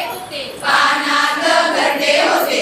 घरटे होते. पानात घरटे होते.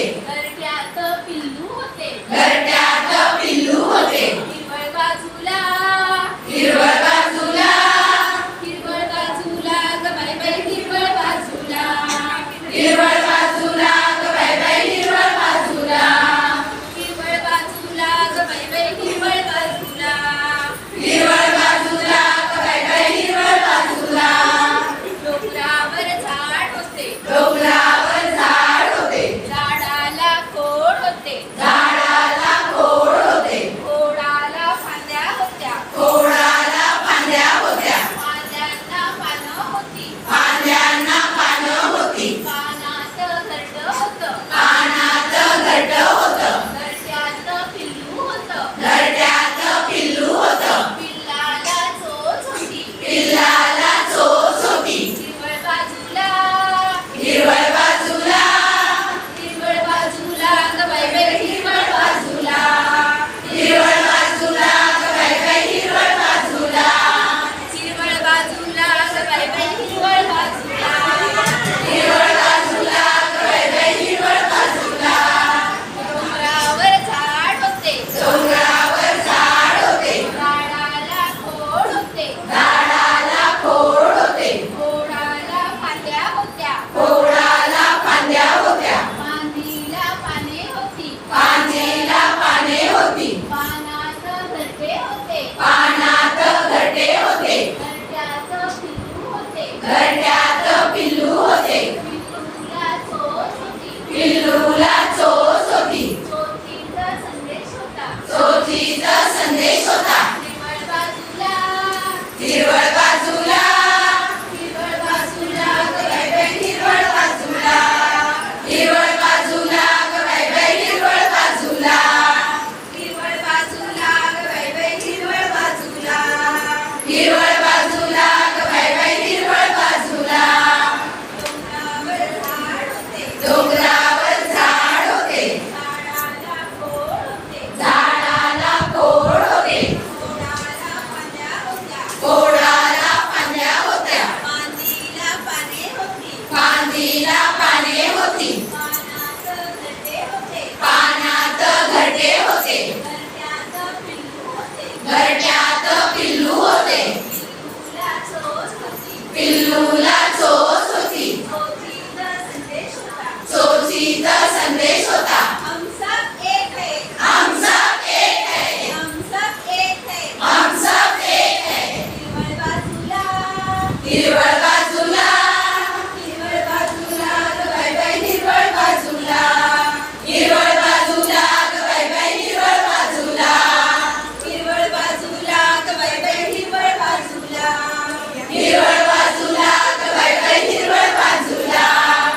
Viva! सुपारीला पाने होती. पानात घटे होते. घरट्यात पिल्लू होते. पिल्लूला चोच होती. चोचीचा संदेश होता. हिरवळ